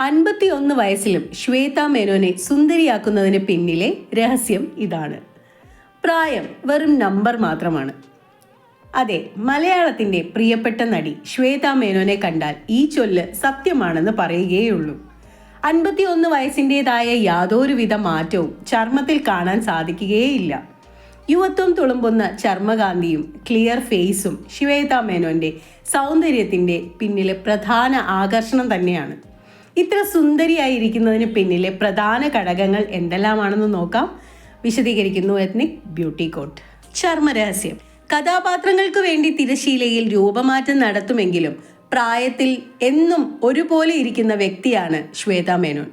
അൻപത്തിയൊന്ന് വയസ്സിലും ശ്വേത മേനോനെ സുന്ദരിയാക്കുന്നതിന് പിന്നിലെ രഹസ്യം ഇതാണ്. പ്രായം വെറും നമ്പർ മാത്രമാണ്. അതെ മലയാളത്തിന്റെ പ്രിയപ്പെട്ട നടി ശ്വേത മേനോനെ കണ്ടാൽ ഈ ചൊല്ല് സത്യമാണെന്ന് പറയുകയുള്ളൂ അൻപത്തിയൊന്ന് വയസ്സിന്റെതായ യാതൊരുവിധ മാറ്റവും ചർമ്മത്തിൽ കാണാൻ സാധിക്കുകയേയില്ല. യുവത്വം തുളുമ്പുന്ന ചർമ്മകാന്തിയും ക്ലിയർ ഫേസും ശ്വേത മേനോന്റെ സൗന്ദര്യത്തിന്റെ പിന്നിലെ പ്രധാന ആകർഷണം തന്നെയാണ്. ഇത്ര സുന്ദരിയായിരിക്കുന്നതിന് പിന്നിലെ പ്രധാന ഘടകങ്ങൾ എന്തെല്ലാമാണെന്ന് നോക്കാം. വിശദീകരിക്കുന്നു എത്നിക് ബ്യൂട്ടി കോട്ട് ചർമ്മരഹസ്യം. കഥാപാത്രങ്ങൾക്ക് വേണ്ടി തിരശീലയിൽ രൂപമാറ്റം നടത്തുമെങ്കിലും പ്രായത്തിൽ എന്നും ഒരുപോലെ ഇരിക്കുന്ന വ്യക്തിയാണ് ശ്വേത മേനോൻ.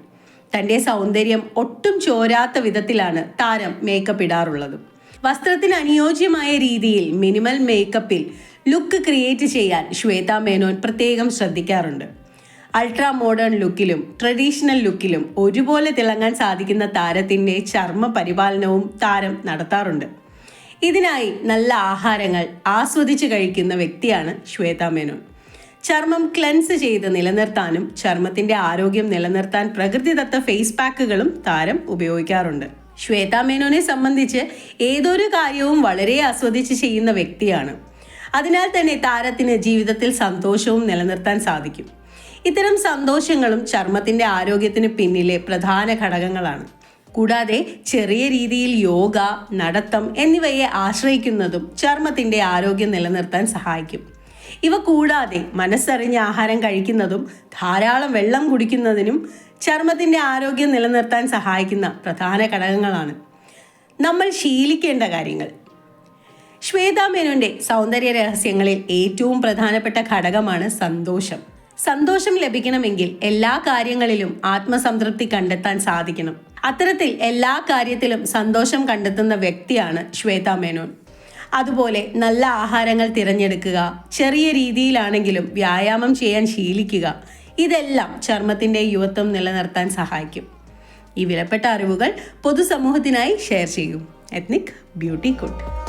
തന്റെ സൗന്ദര്യം ഒട്ടും ചോരാത്ത വിധത്തിലാണ് താരം മേക്കപ്പ് ഇടാറുള്ളത്. വസ്ത്രത്തിന് അനുയോജ്യമായ രീതിയിൽ മിനിമൽ മേക്കപ്പിൽ ലുക്ക് ക്രിയേറ്റ് ചെയ്യാൻ ശ്വേത മേനോൻ പ്രത്യേകം ശ്രദ്ധിക്കാറുണ്ട്. അൾട്രാ മോഡേൺ ലുക്കിലും ട്രഡീഷണൽ ലുക്കിലും ഒരുപോലെ തിളങ്ങാൻ സാധിക്കുന്ന താരത്തിന്റെ ചർമ്മ പരിപാലനവും താരം നടത്താറുണ്ട്. ഇതിനായി നല്ല ആഹാരങ്ങൾ ആസ്വദിച്ച് കഴിക്കുന്ന വ്യക്തിയാണ് ശ്വേത മേനോൻ. ചർമ്മം ക്ലെൻസ് ചെയ്ത് നിലനിർത്താനും ചർമ്മത്തിന്റെ ആരോഗ്യം നിലനിർത്താൻ പ്രകൃതിദത്ത ഫേസ് പാക്കുകളും താരം ഉപയോഗിക്കാറുണ്ട്. ശ്വേത മേനോനെ സംബന്ധിച്ച് ഏതൊരു കാര്യവും വളരെ ആസ്വദിച്ച് ചെയ്യുന്ന വ്യക്തിയാണ്. അതിനാൽ തന്നെ താരത്തിന് ജീവിതത്തിൽ സന്തോഷവും നിലനിർത്താൻ സാധിക്കും. ഇത്തരം സന്തോഷങ്ങളും ചർമ്മത്തിന്റെ ആരോഗ്യത്തിന് പിന്നിലെ പ്രധാന ഘടകങ്ങളാണ്. കൂടാതെ ചെറിയ രീതിയിൽ യോഗ നടത്തം എന്നിവയെ ആശ്രയിക്കുന്നതും ചർമ്മത്തിന്റെ ആരോഗ്യം നിലനിർത്താൻ സഹായിക്കും. ഇവ കൂടാതെ മനസ്സറിഞ്ഞ ആഹാരം കഴിക്കുന്നതും ധാരാളം വെള്ളം കുടിക്കുന്നതിനും ചർമ്മത്തിന്റെ ആരോഗ്യം നിലനിർത്താൻ സഹായിക്കുന്ന പ്രധാന ഘടകങ്ങളാണ്. നമ്മൾ ശീലിക്കേണ്ട കാര്യങ്ങൾ. ശ്വേതാ മേനോന്റെ സൗന്ദര്യ രഹസ്യങ്ങളിൽ ഏറ്റവും പ്രധാനപ്പെട്ട ഘടകമാണ് സന്തോഷം. സന്തോഷം ലഭിക്കണമെങ്കിൽ എല്ലാ കാര്യങ്ങളിലും ആത്മസംതൃപ്തി കണ്ടെത്താൻ സാധിക്കണം. അത്തരത്തിൽ എല്ലാ കാര്യത്തിലും സന്തോഷം കണ്ടെത്തുന്ന വ്യക്തിയാണ് ശ്വേത മേനോൻ. അതുപോലെ നല്ല ആഹാരങ്ങൾ തിരഞ്ഞെടുക്കുക ചെറിയ രീതിയിലാണെങ്കിലും വ്യായാമം ചെയ്യാൻ ശീലിക്കുക ഇതെല്ലാം ചർമ്മത്തിന്റെ യുവത്വം നിലനിർത്താൻ സഹായിക്കും. ഈ വിലപ്പെട്ട അറിവുകൾ പൊതുസമൂഹത്തിനായി ഷെയർ ചെയ്യൂ. Ethnic beauty could